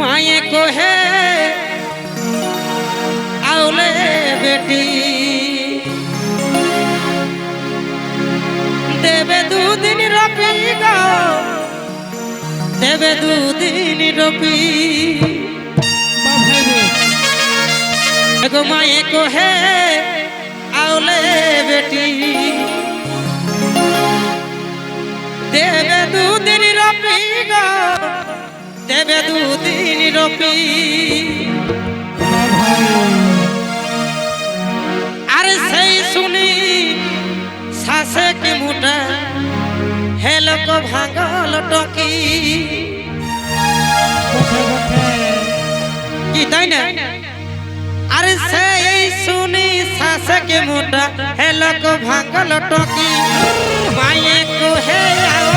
মায়ে কহে है বেটি, দেবে দুদিন রপি গো, দেবে দুদিন রপি। এগো মায়ে কহে, আউলে বেটি, দেবে দুদিন রপি নবী আরে সেই শুনি শ্বাসে কি মুটা? হেলক ভাঙল টকি। কি, তাই না? আরে সেই শুনি শ্বাসে কি মুটা? হেলক ভাঙল টকি। মায়ে কোহে, আও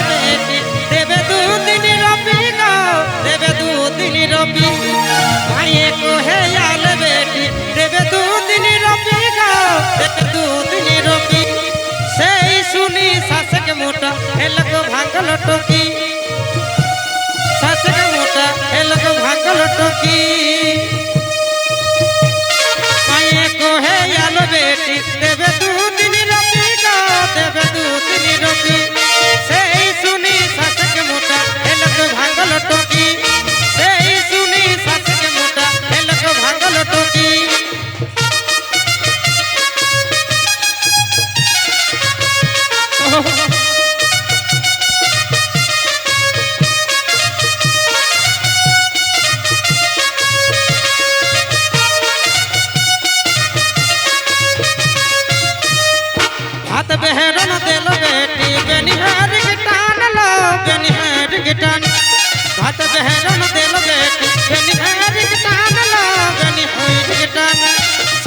ভাগল টুকি। শাসক মোটা এলক ভাগল টুকি। মায়ে কহে আলো বেটি দেবে দু তিন রকি দেবে দু তিন রকি। সেই শুনি শাসক মোটা এলক ভাগল টুকি। সেই শুনি শাসক মোটা এলক ভাগল টুকি। Oh,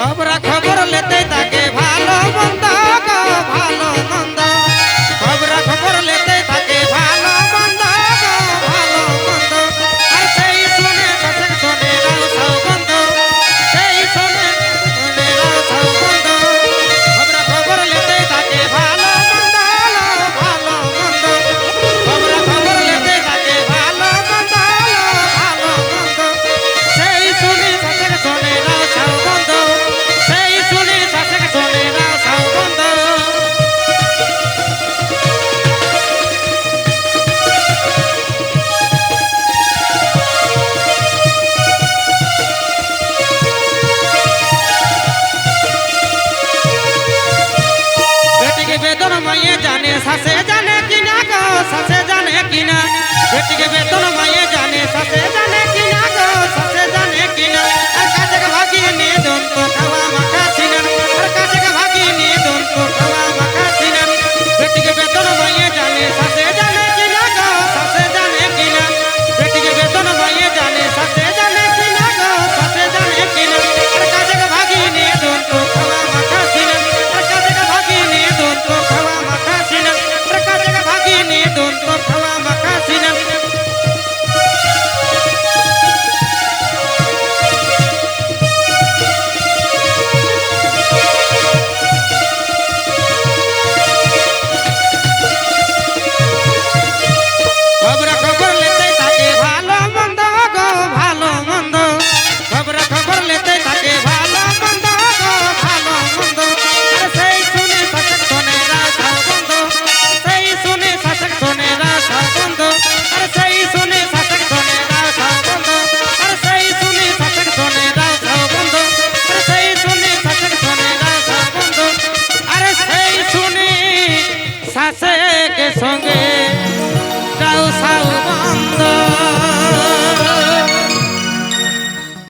খবরা খবর। ব্যক্তিকে বেতন